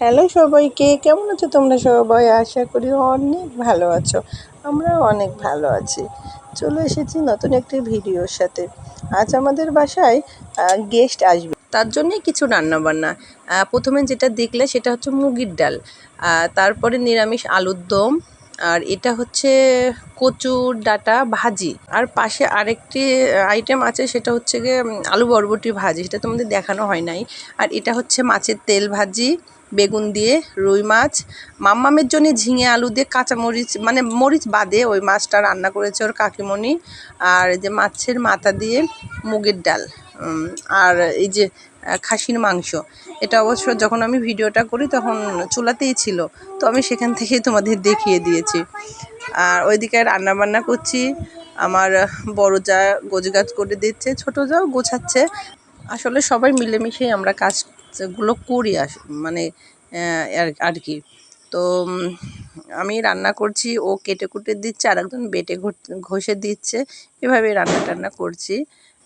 Hello সবাইকে, কেমন আছো তোমরা সবাই? আশা করি অনেক ভালো আছো। আমরা অনেক ভালো আছি। চলে এসেছি নতুন একটি ভিডিওর সাথে। আজ আমাদের বাসায় গেস্ট আসবে। তার জন্যই কিছু রান্না বান্না প্রথমে যেটা দেখলে সেটা হচ্ছে মুগির ডাল। তারপরে নিরামিষ আলুর দম আর এটা হচ্ছে কচুর ডাটা ভাজি। আর পাশে আরেকটি আইটেম আছে, সেটা হচ্ছে গিয়ে আলু বরবটি ভাজি, সেটা তোমাদের দেখানো হয় নাই। আর এটা হচ্ছে মাছের তেল ভাজি, বেগুন দিয়ে রুই মাছ। মাম্মামের জন্য ঝিঙে আলু দিয়ে কাঁচা মরিচ মানে মরিচ বাদে ওই মাছটা রান্না করেছে ওর কাকিমণি। আর এই যে মাছের মাথা দিয়ে মুগের ডাল আর এই যে খাসির মাংস এটা অবশ্য যখন আমি ভিডিওটা করি তখন চুলাতেই ছিল। তো আমি সেখান থেকেই তোমাদের দেখিয়ে দিয়েছি। আর ওইদিকে রান্না বান্না করছি। আমার বড় যা গোছগাছ করে দিচ্ছে, ছোট যাও গোছাচ্ছে। আসলে সবাই মিলেমিশেই আমরা কাজগুলো করি আস মানে আর কি। তো আমি রান্না করছি, ও কেটে কুটে দিচ্ছে আর একজন বেটে ঘষে দিচ্ছে। এভাবে রান্না টান্না করছি।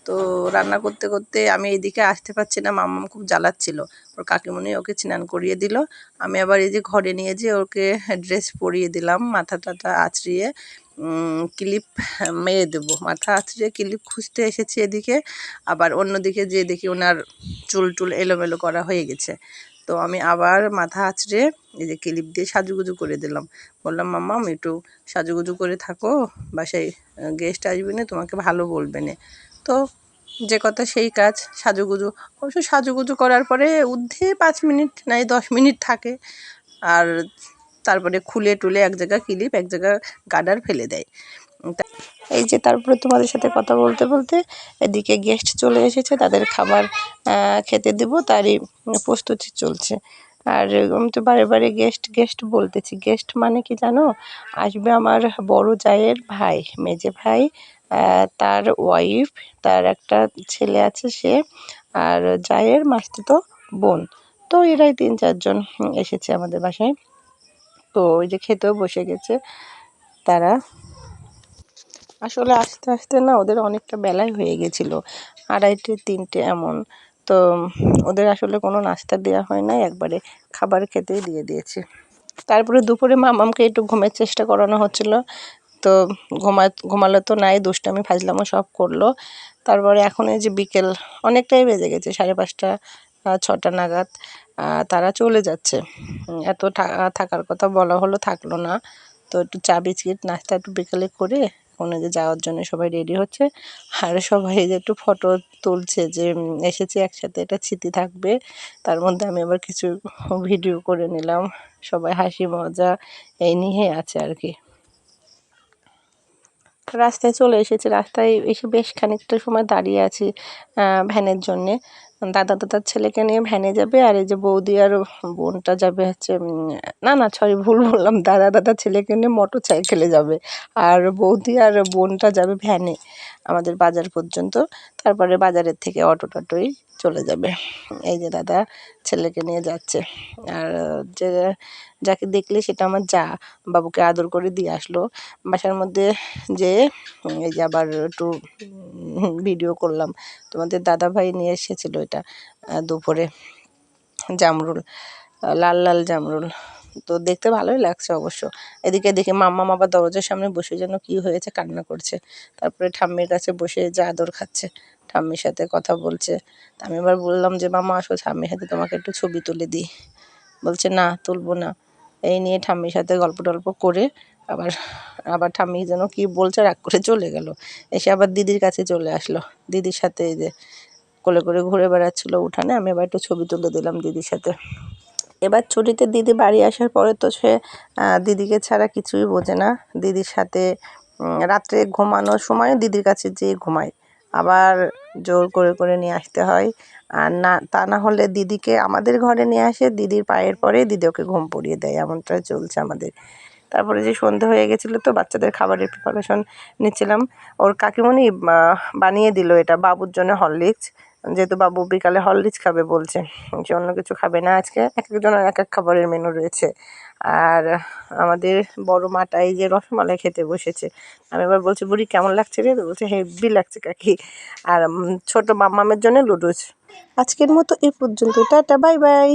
তো রান্না করতে করতে আমি এদিকে আসতে পারছি না, মাম্মাম খুব জ্বালাচ্ছিল। ওর কাকিমণি ওকে স্নান করিয়ে দিল। আমি আবার এই যে ঘরে নিয়ে যেয়ে ওকে ড্রেস পরিয়ে দিলাম, মাথা টাথা আঁচড়িয়ে ক্লিপ মেরে দেবো। মাথা আঁচড়িয়ে ক্লিপ খুঁজতে এসেছি এদিকে। আবার অন্যদিকে যে দেখি ওনার চুল টুল এলোমেলো করা হয়ে গেছে। তো আমি আবার মাথা আঁচড়ে এই যে ক্লিপ দিয়ে সাজুগুজু করে দিলাম। বললাম মাম্মা একটু সাজুগুজু করে থাকো। বাসায় গেস্ট আসবে না, তোমাকে ভালো বলবে না। তো যে কথা সেই কাজ, সাজুগুজু। অবশ্য সাজুগুজু করার পরে ঊর্ধ্বে পাঁচ মিনিট নাই, দশ মিনিট থাকে। আর তারপরে খুলে টুলে এক জায়গা ক্লিপ, এক জায়গা গার্ডার ফেলে দেয়। এই যে তারপরে তোমাদের সাথে কথা বলতে বলতে এদিকে গেস্ট চলে এসেছে, তাদের খাবার খেতে দেব, তারই প্রস্তুতি চলছে। আর আমি তো বারে বারে গেস্ট গেস্ট বলতেছি। গেস্ট মানে কি জানো? আসবে আমার বড় জায়ের ভাই, মেজে ভাই তার ওয়াইফ তার একটা ছেলে আছে সে আর জায়ের মাসতুতো বোন। তো এরাই তিন চারজন এসেছে আমাদের বাসায়। তো ওই যে খেতেও বসে গেছে তারা। আসলে আস্তে আস্তে না ওদের অনেকটা বেলায় হয়ে গেছিল, আড়াইটে, তিনটে এমন। তো ওদের আসলে কোনো নাস্তা দেওয়া হয় নাই, একবারে খাবার খেতেই দিয়ে দিয়েছি। তারপরে দুপুরে মামামকে একটু ঘুমের চেষ্টা করানো হচ্ছিল তো ঘুমা, ঘুমালো তো নাই, দুষ্টামি, ফাজলামো সব করল। তারপরে এখন এই যে বিকেল অনেকটাই বেজে গেছে, সাড়ে পাঁচটা ছটা নাগাদ তারা চলে যাচ্ছে। এত থাকার কথা বলা হলো, থাকল না। তো একটু চা, বিস্কিট, নাস্তা একটু বিকেলে করে ওখানে যে যাওয়ার জন্য সবাই রেডি হচ্ছে। আর সবাই যে একটু ফটো তুলছে যে এসেছি একসাথে এটা স্মৃতি থাকবে। তার মধ্যে আমি আবার কিছু ভিডিও করে নিলাম। সবাই হাসি, মজা, এই নিয়ে আছে আর কি। রাস্তায় চলে এসেছি, রাস্তায় এসে বেশ খানিকটা সময় দাঁড়িয়ে আছি ভ্যানের জন্যে। দাদা, দাদার ছেলেকে নিয়ে ভ্যানে যাবে আর এই যে বৌদি আর বোনটা যাবে হচ্ছে না না সরি ভুল বললাম। দাদা, দাদার ছেলেকে নিয়ে মোটর সাইকেলে যাবে আর বৌদি আর বোনটা যাবে ভ্যানে আমাদের বাজার পর্যন্ত। তারপরে বাজারের থেকে অটো টটোই চলে যাবে। এই যে দাদা ছেলেকে নিয়ে যাচ্ছে। আর যে যাকে দেখলে সেটা আমার যা বাবুকে আদর করে দিয়ে আসলো। বাসার মধ্যে যে এই যে আবার একটু ভিডিও করলাম। তোমাদের দাদা ভাই নিয়ে এসেছিল এটা দুপুরে। জামরুল, লাল লাল জামরুল। তো দেখতে ভালোই লাগছে অবশ্য। এদিকে দেখি মাম্মাম আবার দরজার সামনে বসে যেন কি হয়েছে, কান্না করছে। তারপরে ঠাম্মির কাছে বসে যে আদর খাচ্ছে, ঠাম্মির সাথে কথা বলছে। আমি এবার বললাম যে মামা আসো, ঠাম্মির সাথে তোমাকে একটু ছবি তুলে দিই। বলছে, না, তুলবো না। এই নিয়ে ঠাম্মির সাথে গল্প টল্প করে আবার আবার ঠাম্মি যেন কি বলছে, রাগ করে চলে গেল। এসে আবার দিদির কাছে চলে আসলো। দিদির সাথে এই যে কোলে করে ঘুরে বেড়াচ্ছিলো উঠানে, আমি আবার একটু ছবি তুলে দিলাম দিদির সাথে। এবার ছুটিতে দিদি বাড়ি আসার পরে তো সে দিদিকে ছাড়া কিছুই বোঝে না। দিদির সাথে রাত্রে ঘুমানোর সময় দিদির কাছে যেয়ে ঘুমায়। আবার জোর করে করে নিয়ে আসতে হয়। আর না, তা না হলে দিদিকে আমাদের ঘরে নিয়ে আসে, দিদির পায়ের পরে দিদি ওকে ঘুম পড়িয়ে দেয়। এমনটা চলছে আমাদের। তারপরে যে সন্ধে হয়ে গেছিল তো বাচ্চাদের খাবারের প্রিপারেশন নিচ্ছিলাম। ওর কাকিমণি বানিয়ে দিল এটা, বাবুর জন্য হরলিক্স। যেহেতু বাবু বিকালে হরলিক্স খাবে বলছে যে অন্য কিছু খাবে না আজকে। এক একজনের এক এক খাবারের মেনু রয়েছে। আর আমাদের বড় মাটা এই যে রসমালাই খেতে বসেছে, আমি এবার বলছি, বুড়ি, কেমন লাগছে রে? তো বলছে, হেভি লাগছে কাকি। আর ছোট মাম্মামের জন্য লুডুস আজকের মতো এ পর্যন্ত, টাটা, বাই বাই।